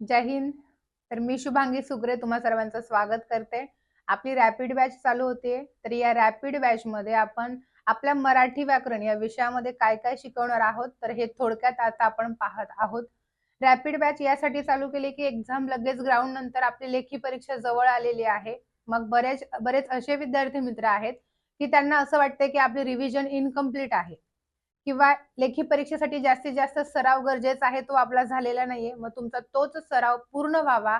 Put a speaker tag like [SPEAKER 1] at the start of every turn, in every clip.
[SPEAKER 1] जय हिंद. तर मी शुभांगी सुग्रे तुम्हा सर्वांचं स्वागत करते. आपली रॅपिड बॅच चालू होते तर या रॅपिड बॅच मध्ये आपण आपल्या मराठी व्याकरण या विषयामध्ये काय काय शिकवणार आहोत? तर हे थोडक्यात आता आपण पाहत आहोत. रॅपिड बॅच यासाठी चालू केली की एक्झाम लगेच ग्राउंड नंतर आपली लेखी परीक्षा जवळ आलेली आहे. मग बरेच बरेच असे विद्यार्थी मित्र आहेत की त्यांना असं वाटतं की आपली रिव्हिजन इनकम्प्लीट आहे. किंवा लेखी परीक्षेसाठी जास्तीत जास्त सराव गरजेचा आहे तो आपला झालेला नाहीये. मग तुमचा तोच सराव पूर्ण व्हावा.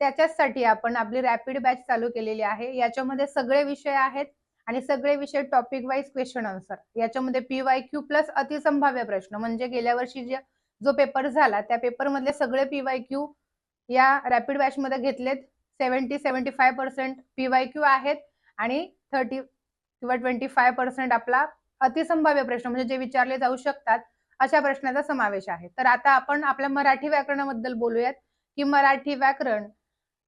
[SPEAKER 1] त्याच्यासाठी आपण आपली रॅपिड बॅच चालू केलेली आहे. याच्यामध्ये सगळे विषय आहेत आणि सगळे विषय टॉपिक वाईज क्वेश्चन आन्सर याच्यामध्ये पी वाय क्यू प्लस अतिसंभाव्य प्रश्न. म्हणजे गेल्या वर्षी जे जो पेपर झाला त्या पेपर मधले सगळे पी वाय क्यू या रॅपिड बॅच मध्ये घेतलेत. Seventy seventy five percent P Y Q आहेत आणि थर्टी किंवा ट्वेंटी फाय पर्सेंट आपला अतिसंभाव्य प्रश्न म्हणजे जे विचारले जाऊ शकतात अशा प्रश्नाचा समावेश आहे. तर आता आपण आपल्या मराठी व्याकरणाबद्दल बोलूयात की मराठी व्याकरण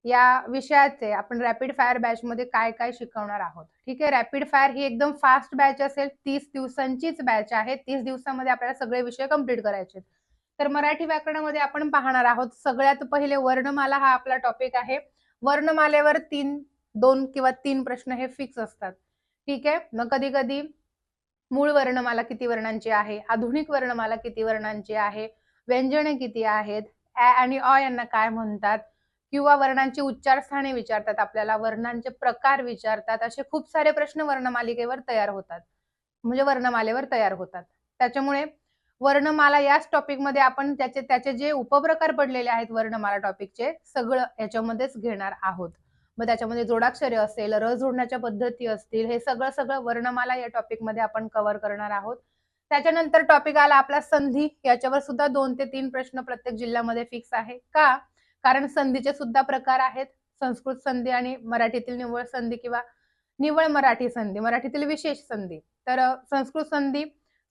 [SPEAKER 1] या विषयाचे आपण रॅपिड फायर बॅच मध्ये काय काय शिकवणार आहोत. ठीक आहे? रॅपिड फायर ही एकदम फास्ट बॅच असेल तीस दिवसांचीच बॅच आहे. तीस दिवसामध्ये आपल्याला सगळे विषय कंप्लीट करायचे तर मराठी व्याकरणामध्ये आपण पाहणार आहोत सगळ्यात पहिले वर्णमाला हा आपला टॉपिक आहे. वर्णमालेवर तीन दोन किंवा तीन प्रश्न हे फिक्स असतात. ठीक आहे? मग कधी कधी मूळ वर्णमाला किती वर्णांची आहे? आधुनिक वर्णमाला किती वर्णांची आहे? व्यंजने किती आहेत? ॲ आणि अ यांना काय म्हणतात? किंवा वर्णांची उच्चारस्थाने विचारतात आपल्याला वर्णांचे प्रकार विचारतात असे खूप सारे प्रश्न वर्णमालिकेवर तयार होतात. म्हणजे वर्णमालेवर तयार होतात. त्याच्यामुळे वर्णमाला याच टॉपिकमध्ये आपण त्याचे त्याचे जे उपप्रकार पडलेले आहेत वर्णमाला टॉपिकचे सगळं याच्यामध्येच घेणार आहोत. मग त्याच्यामध्ये जोडाक्षरे असेल र जोडण्याच्या पद्धती असतील हे सगळं सगळं वर्णमाला या टॉपिकमध्ये आपण कव्हर करणार आहोत. त्याच्यानंतर टॉपिक आला आपला संधी. याच्यावर सुद्धा दोन ते तीन प्रश्न प्रत्येक जिल्ह्यामध्ये फिक्स आहे. का? कारण संधीचे सुद्धा प्रकार आहेत. संस्कृत संधी आणि मराठीतील निव्वळ संधी किंवा निव्वळ मराठी संधी मराठीतील विशेष संधी. तर संस्कृत संधी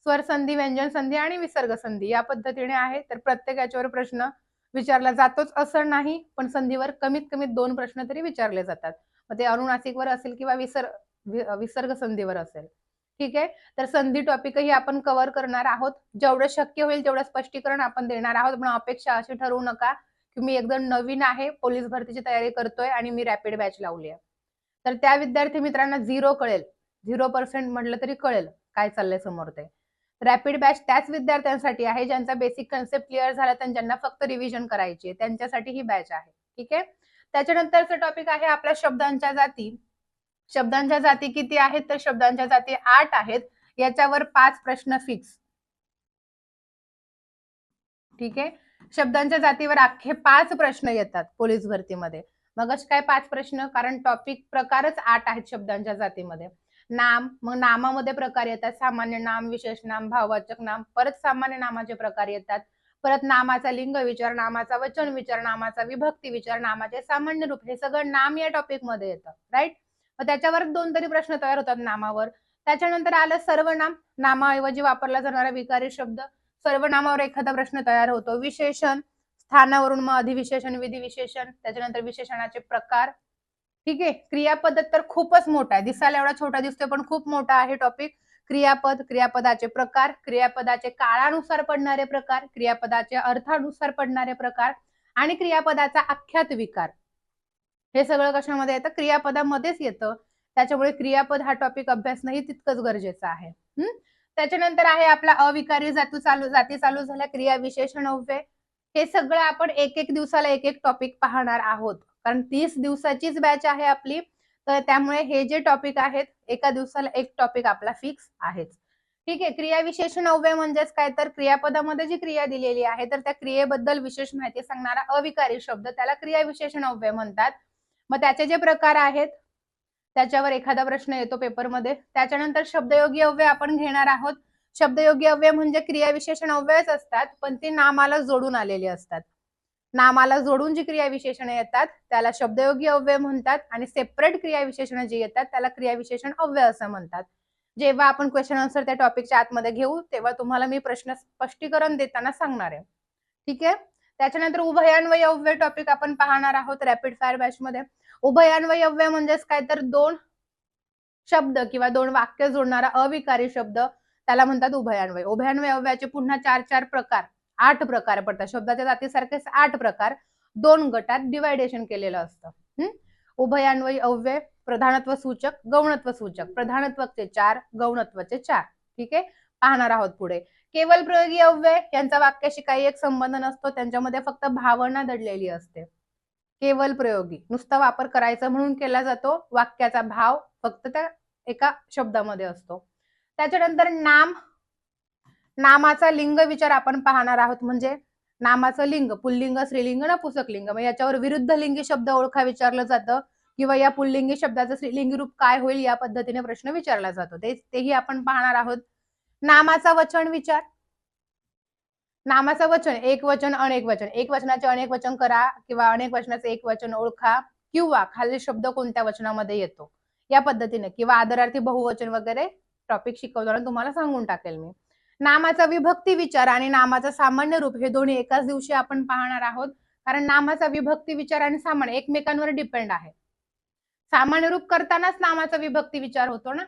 [SPEAKER 1] स्वर संधी व्यंजन संधी आणि विसर्ग संधी या पद्धतीने आहे. तर प्रत्येक याच्यावर प्रश्न विचारला जातोच असं नाही पण संधीवर कमीत कमी दोन प्रश्न तरी विचारले जातात. मग ते अनुनासिकवर असेल किंवा विसर विसर्ग संधीवर असेल. ठीक आहे? तर संधी टॉपिकही आपण कव्हर करणार आहोत. जेवढं शक्य होईल तेवढं स्पष्टीकरण आपण देणार आहोत. पण अपेक्षा अशी ठरवू नका की मी एकदम नवीन आहे पोलीस भरतीची तयारी करतोय आणि मी रॅपिड बॅच लावली आहे. तर त्या विद्यार्थी मित्रांना झिरो कळेल. झिरो पर्सेंट म्हटलं तरी कळेल काय चाललंय समोर ते. रॅपिड बॅच त्याच विद्यार्थ्यांसाठी आहे ज्यांचा बेसिक कन्सेप्ट क्लिअर झाला तर ज्यांना फक्त रिव्हिजन करायची आहे त्यांच्यासाठी ही बॅच आहे. ठीक आहे? त्याच्यानंतरचा टॉपिक आहे आपल्या शब्दांच्या जाती. शब्दांच्या जाती किती आहेत? तर शब्दांच्या जाती आठ आहेत. याच्यावर पाच प्रश्न फिक्स ठीक आहे? शब्दांच्या जातीवर अख्खे पाच प्रश्न येतात पोलीस भरतीमध्ये. मग काय पाच प्रश्न? कारण टॉपिक प्रकारच आठ आहेत शब्दांच्या जातीमध्ये. नाम मग नामामध्ये प्रकार येतात. सामान्य नाम विशेष नाम भाववाचक नाम परत सामान्य नामाचे प्रकार येतात. परत नामाचा लिंग विचार नामाचा वचन विचार नामाचा विभक्ती विचार नामाचे सामान्य रूप हे सगळं नाम या टॉपिकमध्ये येतं. राईट मग त्याच्यावर दोन तरी प्रश्न तयार होतात नामावर. त्याच्यानंतर आलं सर्वनाम नामाऐवजी वापरला जाणारा विकारी शब्द. सर्वनामावर एखादा प्रश्न तयार होतो. विशेषण. स्थानावरून मग अधिविशेषण विधिविशेषण. त्याच्यानंतर विशेषणाचे प्रकार. ठीक आहे? क्रियापद तर खूपच मोठा आहे. दिसायला एवढा छोटा दिसतोय पण खूप मोठा आहे टॉपिक क्रियापद क्रियापदाचे प्रकार क्रियापदाचे काळानुसार पडणारे प्रकार क्रियापदाचे अर्थानुसार पडणारे प्रकार आणि क्रियापदाचा आख्यात विकार. हे सगळं कशामध्ये येतं? क्रियापदामध्येच येतं. त्याच्यामुळे क्रियापद हा टॉपिक अभ्यासणंही तितकंच गरजेचं आहे. त्याच्यानंतर आहे आपला अविकारी जाती चालू जाती चालू झाल्या क्रिया विशेषण हे सगळं आपण एक एक दिवसाला एक एक टॉपिक पाहणार आहोत. कारण तीस दिवसाचीच बॅच आहे आपली. तर त्यामुळे हे जे टॉपिक आहेत एका दिवसाला एक टॉपिक आपला फिक्स आहेच. ठीक आहे क्रिया विशेषण अव्यय म्हणजेच काय? तर क्रियापदामध्ये जी क्रिया दिलेली आहे तर त्या क्रियेबद्दल विशेष माहिती सांगणारा अविकारी शब्द त्याला क्रिया विशेषण अव्यय म्हणतात. मग त्याचे जे प्रकार आहेत त्याच्यावर एखादा प्रश्न येतो पेपरमध्ये त्याच्यानंतर शब्दयोगी अव्यय आपण घेणार आहोत. शब्दयोगी अव्यय म्हणजे क्रिया विशेषण अव्ययच असतात पण ती नामाला जोडून आलेले असतात. नामाला जोडून जी क्रियाविशेषणे येतात त्याला शब्दयोगी अव्यय म्हणतात आणि सेपरेट क्रियाविशेषण जी येतात त्याला क्रियाविशेषण अव्यय असं म्हणतात. जेव्हा आपण क्वेश्चन आन्सर त्या टॉपिकच्या आतमध्ये घेऊ तेव्हा तुम्हाला मी प्रश्न स्पष्टीकरण देताना सांगणार आहे. ठीक आहे? त्याच्यानंतर उभयान्वय अव्यय टॉपिक आपण पाहणार आहोत रॅपिड फायर बॅच मध्ये. उभयान्वय अव्यय म्हणजेच काय? तर दोन शब्द किंवा दोन वाक्य जोडणारा अविकारी शब्द त्याला म्हणतात उभयान्वय. उभयान्वय अव्ययाचे पुन्हा चार चार प्रकार. आठ प्रकार पडतात. शब्दाच्या जातीसारखेच आठ प्रकार दोन गटात डिवायडेशन केलेलं असतं. उभयान्वयी अव्यय प्रधानत्व सूचक गौणत्व सूचक. प्रधानत्वचे चार गौणत्वचे चार. ठीक आहे? पाहणार आहोत पुढे. केवळ प्रयोगी अव्यय यांचा वाक्याशी काही एक संबंध नसतो त्यांच्यामध्ये फक्त भावना दडलेली असते. केवळ प्रयोगी. नुसता वापर करायचा म्हणून केला जातो वाक्याचा भाव फक्त त्या एका शब्दामध्ये असतो. त्याच्यानंतर नाम नामाचा लिंग विचार आपण पाहणार आहोत. म्हणजे नामाचं लिंग पुल्लिंग स्त्रीलिंग नपुसक लिंग मग याच्यावर विरुद्ध लिंगी शब्द ओळखा विचारलं जातं किंवा या पुल्लिंगी शब्दाचं स्त्रीलिंगी रूप काय होईल या पद्धतीने प्रश्न विचारला जातो. ते तेही आपण पाहणार आहोत. नामाचा वचन विचार. नामाचं वचन एक वचन अनेक वचन. एक वचनाचे अनेक वचन करा किंवा अनेक वचनाचे एक वचन ओळखा किंवा खालील शब्द कोणत्या वचनामध्ये येतो या पद्धतीने. किंवा आदरार्थी बहुवचन वगैरे टॉपिक शिकवताना तुम्हाला सांगून टाकेल मी. नामाचा विभक्ती विचार आणि नामाचा सामान्य रूप हे दोन्ही एकाच दिवशी आपण पाहणार आहोत. कारण नामाचा विभक्ती विचार आणि सामान्य एकमेकांवर डिपेंड आहे. सामान्य रूप करतानाच नामाचा विभक्ती विचार होतो ना?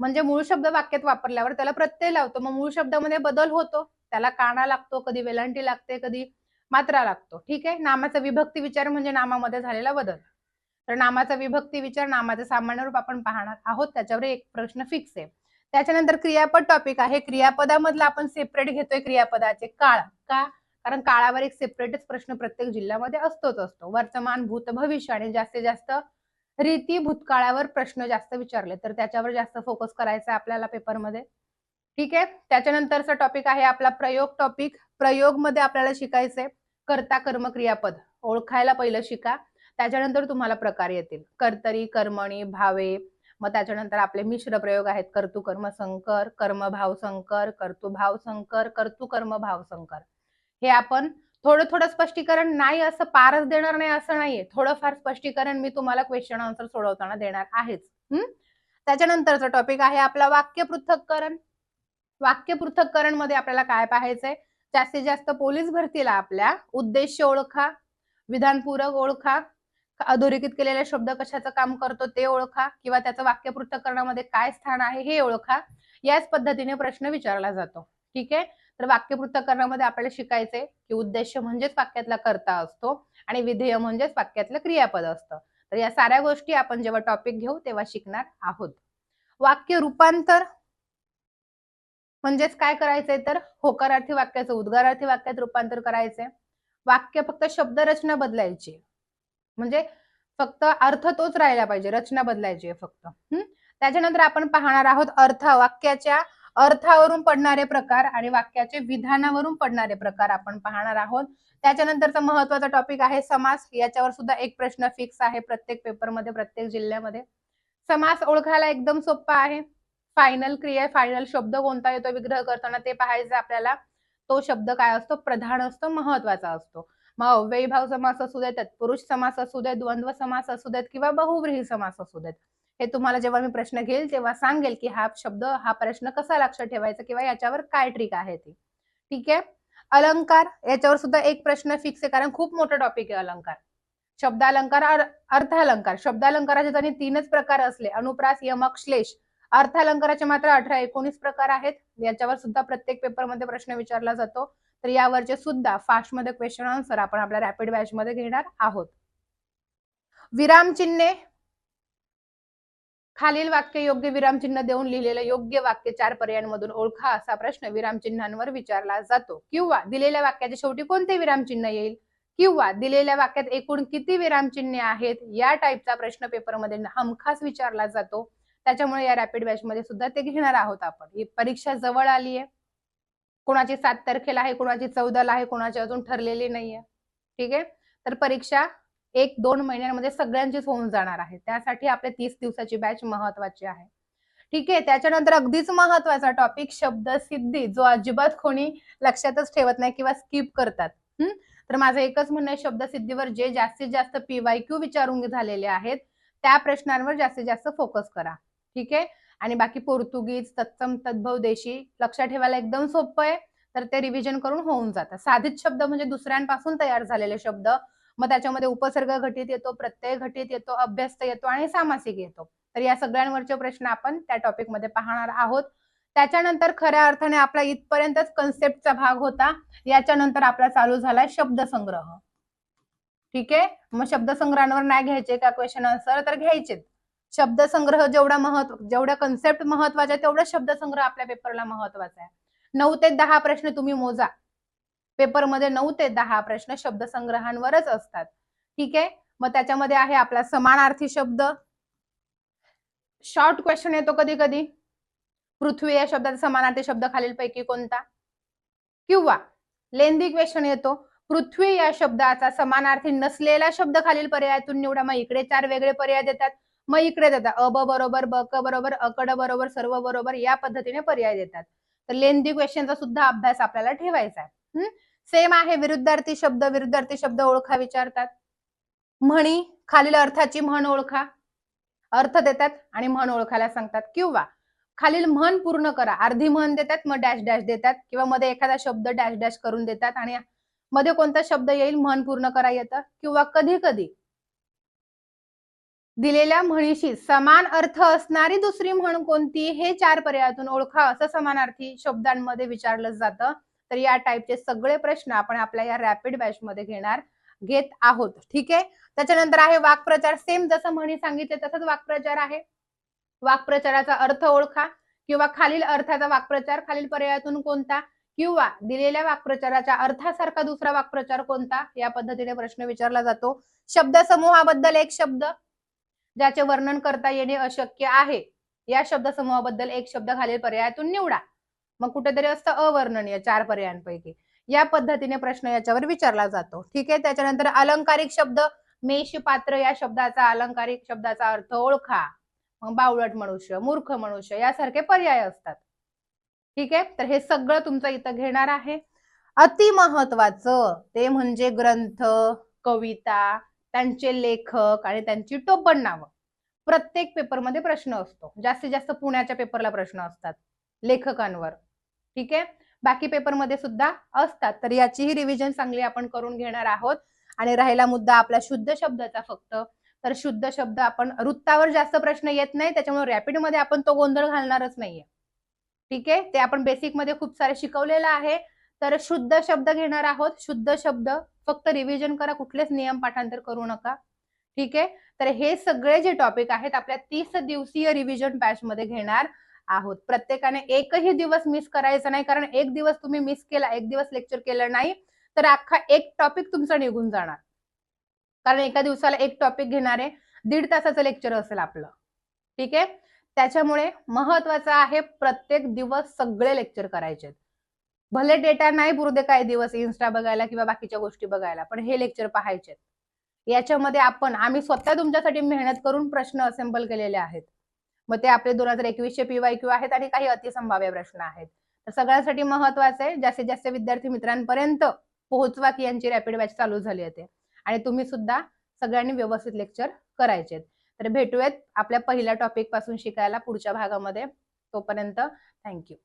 [SPEAKER 1] म्हणजे मूळ शब्द वाक्यात वापरल्यावर त्याला प्रत्यय लावतो. मग मूळ शब्दामध्ये बदल होतो. त्याला काना लागतो कधी वेलांटी लागते कधी मात्रा लागतो. ठीक आहे? नामाचा विभक्ती विचार म्हणजे नामामध्ये झालेला बदल. तर नामाचा विभक्ती विचार नामाचं सामान्य रूप आपण पाहणार आहोत. त्याच्यावर एक प्रश्न फिक्स आहे. त्याच्यानंतर क्रियापद टॉपिक आहे. क्रियापदामधला आपण सेपरेट घेतोय क्रियापदाचे. काळ. का? कारण काळावर एक सेपरेटच प्रश्न प्रत्येक जिल्ह्यामध्ये असतोच असतो. वर्तमान भूत भविष्य आणि जास्तीत जास्त रीती भूतकाळावर प्रश्न जास्त विचारले तर त्याच्यावर जास्त फोकस करायचा आपल्याला पेपरमध्ये ठीक आहे? त्याच्यानंतरचा टॉपिक आहे आपला प्रयोग टॉपिक प्रयोगमध्ये आपल्याला शिकायचंय. कर्ता कर्म क्रियापद. ओळखायला पहिलं शिका. त्याच्यानंतर तुम्हाला प्रकार येतील. कर्तरी कर्मणी भावे मग त्याच्यानंतर आपले मिश्र प्रयोग आहेत कर्तु कर्म संकर कर्मभाव संकर कर्तुभाव संकर कर्तुकर्म भाव संकर. हे आपण थोडं थोडं स्पष्टीकरण नाही असं पारच देणार नाही असं नाहीये. थोडंफार स्पष्टीकरण मी तुम्हाला क्वेश्चन आन्सर सोडवताना देणार आहेच. हम्म त्याच्यानंतरचा टॉपिक आहे आपला वाक्य पृथक्करण. वाक्य पृथक्करणमध्ये आपल्याला काय पाहायचंय? जास्तीत जास्त पोलीस भरतीला आपल्या उद्देश ओळखा विधानपूरक ओळखा अधोरेखित केलेला शब्द कशाचं काम करतो ते ओळखा किंवा त्याचं वाक्य पृथक्करणामध्ये काय स्थान आहे हे ओळखा. याच पद्धतीने प्रश्न विचारला जातो. ठीक आहे? तर वाक्य पृथक्करणामध्ये आपल्याला शिकायचंय की उद्देश म्हणजेच वाक्यातला कर्ता असतो आणि विधेय म्हणजेच वाक्यातलं क्रियापद असतं. तर या साऱ्या गोष्टी आपण जेव्हा टॉपिक घेऊ तेव्हा शिकणार आहोत. वाक्य रूपांतर म्हणजेच काय करायचंय तर? होकारार्थी वाक्याचं उद्गारार्थी वाक्यात रूपांतर करायचंय. वाक्य फक्त शब्दरचना बदलायची. म्हणजे फक्त अर्थ तोच राहिला पाहिजे रचना बदलायची आहे फक्त. हम्म त्याच्यानंतर आपण पाहणार आहोत अर्थ वाक्याच्या अर्थावरून पडणारे प्रकार आणि वाक्याचे विधानावरून पडणारे प्रकार आपण पाहणार आहोत. त्याच्यानंतरचा महत्त्वाचा टॉपिक आहे समास. याच्यावर सुद्धा एक प्रश्न फिक्स आहे प्रत्येक पेपरमध्ये प्रत्येक जिल्ह्यामध्ये. समास ओळखायला एकदम सोपा आहे. फायनल क्रिया फायनल शब्द कोणता येतो विग्रह करताना ते पाहायचं आपल्याला. तो शब्द काय असतो? प्रधान असतो महत्त्वाचा असतो. मग अव्ययी भाव समास असू देत तत्पुरुष समास असू देत द्वंद्व समास असू देत किंवा बहुव्रीही समास असू देत. हे तुम्हाला जेव्हा मी प्रश्न घेईल तेव्हा सांगेल की हा शब्द हा प्रश्न कसा लक्षात ठेवायचा किंवा याच्यावर काय ट्रिक आहे ती. ठीक आहे? अलंकार याच्यावर सुद्धा एक प्रश्न फिक्स आहे कारण खूप मोठा टॉपिक आहे अलंकार. शब्दालंकार अर्थालंकार. शब्दालंकाराचे त्यांनी तीनच प्रकार असले अनुप्रास यमक श्लेष अर्थालंकाराचे मात्र अठरा एकोणीस प्रकार आहेत. याच्यावर सुद्धा प्रत्येक पेपरमध्ये प्रश्न विचारला जातो. तर यावरचे सुद्धा फास्टमध्ये क्वेश्चन आन्सर आपण आपल्या रॅपिड बॅच मध्ये घेणार आहोत. विराम चिन्हे. खालील वाक्य योग्य विरामचिन्ह देऊन लिहिलेलं योग्य वाक्य चार पर्यायांमधून ओळखा असा प्रश्न विरामचिन्हांवर विचारला जातो. किंवा दिलेल्या वाक्याच्या शेवटी कोणते विरामचिन्ह येईल? किंवा दिलेल्या वाक्यात एकूण किती विरामचिन्हे आहेत? या टाईपचा प्रश्न पेपरमध्ये हमखास विचारला जातो. त्याच्यामुळे या रॅपिड बॅच मध्ये सुद्धा ते घेणार आहोत आपण. ही परीक्षा जवळ आली आहे कोणाची सात तारखेला आहे कोणाची चौदाला आहे कोणाची अजून ठरलेली नाहीये. ठीक आहे? तर परीक्षा एक दोन महिन्यांमध्ये सगळ्यांचीच होऊन जाणार आहे. त्यासाठी आपल्या तीस दिवसाची बॅच महत्वाची आहे. ठीक आहे? त्याच्यानंतर अगदीच महत्त्वाचा टॉपिक शब्द सिद्धी जो अजिबात कोणी लक्षातच ठेवत नाही किंवा स्किप करतात. हम्म तर माझं एकच म्हणणं आहे शब्द सिद्धीवर जे जास्तीत जास्त पीवाय क्यू विचारून झालेले आहेत त्या प्रश्नांवर जास्तीत जास्त फोकस करा. ठीक आहे? आणि बाकी पोर्तुगीज तत्सम तद्भव देशी लक्षात ठेवायला एकदम सोपं आहे. तर ते रिव्हिजन करून होऊन जातं. साधित शब्द म्हणजे दुसऱ्यांपासून तयार झालेले शब्द. मग त्याच्यामध्ये उपसर्ग घटित येतो प्रत्यय घटित येतो अभ्यस्त येतो आणि सामासिक येतो. तर या सगळ्यांवरचे प्रश्न आपण त्या टॉपिकमध्ये पाहणार आहोत. त्याच्यानंतर खऱ्या अर्थाने आपला इथपर्यंतच कन्सेप्टचा भाग होता. याच्यानंतर आपला चालू झालाय शब्दसंग्रह. ठीक आहे? मग शब्दसंग्रहांवर नाही घ्यायचे का क्वेश्चन आन्सर तर घ्यायचेच शब्दसंग्रह जेवढा महत्त्व जेवढ्या कन्सेप्ट महत्त्वाच्या तेवढा शब्दसंग्रह आपल्या पेपरला महत्त्वाचा आहे. नऊ ते दहा प्रश्न तुम्ही मोजा. पेपरमध्ये नऊ ते दहा प्रश्न शब्दसंग्रहांवरच असतात. ठीक आहे? मग त्याच्यामध्ये आहे आपला समानार्थी शब्द. शॉर्ट क्वेश्चन येतो कधी कधी पृथ्वी या शब्दाचा समानार्थी शब्द खालीलपैकी कोणता? किंवा लेंदी क्वेश्चन येतो. पृथ्वी या शब्दाचा समानार्थी नसलेला शब्द खालील पर्यायातून निवडा. मग इकडे चार वेगळे पर्याय देतात. मग इकडे देतात अ ब बरोबर ब क बरोबर अकड बरोबर सर्व बरोबर या पद्धतीने पर्याय देतात. तर लेंदी क्वेश्चनचा सुद्धा अभ्यास आपल्याला ठेवायचा आहे. सेम आहे विरुद्धार्थी शब्द विरुद्धार्थी शब्द ओळखा विचारतात. म्हणी खालील अर्थाची म्हण ओळखा. अर्थ देतात आणि म्हण ओळखायला सांगतात. किंवा खालील म्हण पूर्ण करा. अर्धी म्हण देतात मग डॅश डॅश देतात. किंवा मध्ये एखादा शब्द डॅश डॅश करून देतात आणि मध्ये कोणता शब्द येईल म्हण पूर्ण करा येतं. किंवा कधी कधी दिलेल्या म्हणीशी समान अर्थ असणारी दुसरी म्हण कोणती? हे चार पर्यायातून ओळखा. असं समानार्थी शब्दांमध्ये विचारलं जातं. तर या टाईपचे सगळे प्रश्न आपण आपल्या या रॅपिड बॅच मध्ये घेणार घेत आहोत. ठीक आहे? त्याच्यानंतर आहे वाक्प्रचार. सेम जसं म्हणी सांगितले तसंच वाक्प्रचार आहे. वाक्प्रचाराचा अर्थ ओळखा किंवा खालील अर्थाचा वाक्प्रचार खालील पर्यायातून कोणता? किंवा दिलेल्या वाक्प्रचाराच्या अर्थासारखा दुसरा वाक्प्रचार कोणता? या पद्धतीने प्रश्न विचारला जातो. शब्द समूहाबद्दल एक शब्द ज्याचे वर्णन करता येणे अशक्य आहे. या शब्द समूहाबद्दल एक शब्द खालील पर्यायातून निवडा. मग कुठेतरी असतं अवर्णनीय चार पर्यायांपैकी. या पद्धतीने प्रश्न याच्यावर विचारला जातो. ठीक आहे? त्याच्यानंतर अलंकारिक शब्द मेष पात्र या शब्दाचा अलंकारिक शब्दाचा अर्थ ओळखा. मग बावळट मनुष्य मूर्ख मनुष्य यासारखे पर्याय असतात. ठीक आहे? तर हे सगळं तुमचं इथं घेणार आहे. अति महत्वाचं ते म्हणजे ग्रंथ कविता त्यांचे लेखक आणि त्यांची टोपण नावं. प्रत्येक पेपरमध्ये प्रश्न असतो. जास्तीत जास्त पुण्याच्या पेपरला प्रश्न असतात. लेखकांवर. ठीक आहे? बाकी पेपरमध्ये सुद्धा असतात. तर याचीही रिव्हिजन चांगली आपण करून घेणार आहोत. आणि राहिला मुद्दा आपला शुद्ध शब्दाचा फक्त. तर शुद्ध शब्द आपण वृत्तावर जास्त प्रश्न येत नाही. त्याच्यामुळे रॅपिडमध्ये आपण तो गोंधळ घालणारच नाहीये. ठीक आहे? ते आपण बेसिकमध्ये खूप सारे शिकवलेलं आहे. तर शुद्ध शब्द घेणार आहोत. शुद्ध शब्द. फक्त रिव्हिजन करा. कुठलेच नियम पाठांतर करू नका. ठीक आहे? तर हे सगळे जे टॉपिक आहेत आपल्या तीस दिवसीय रिव्हिजन बॅच मध्ये घेणार आहोत. प्रत्येकाने एकही दिवस मिस करायचा नाही कारण एक दिवस तुम्ही मिस केला एक दिवस लेक्चर केलं नाही तर अख्खा एक टॉपिक तुमचा निघून जाणार. कारण एका दिवसाला एक टॉपिक घेणारे दीड तासाचं लेक्चर असेल आपलं. ठीक आहे? त्याच्यामुळे महत्वाचं आहे प्रत्येक दिवस सगळे लेक्चर करायचे भले डेटा नाही पुरते दे काही दिवस इन्स्टा बघायला किंवा बाकीच्या गोष्टी बघायला पण हे लेक्चर पाहायचे याच्यामध्ये आपण आम्ही स्वतः तुमच्यासाठी मेहनत करून प्रश्न असेंबल केलेले आहेत. मग ते आपले दोन हजार एकवीसचे पीवाय क्यू आहेत आणि काही अतिसंभाव्य प्रश्न आहेत. तर सगळ्यांसाठी महत्वाचं आहे जास्तीत जास्त विद्यार्थी मित्रांपर्यंत पोहोचवा की यांची रॅपिड बॅच चालू झाली आहे आणि तुम्ही सुद्धा सगळ्यांनी व्यवस्थित लेक्चर करायचे तर भेटूयात आपल्या पहिल्या टॉपिकपासून शिकायला पुढच्या भागामध्ये. तोपर्यंत थँक्यू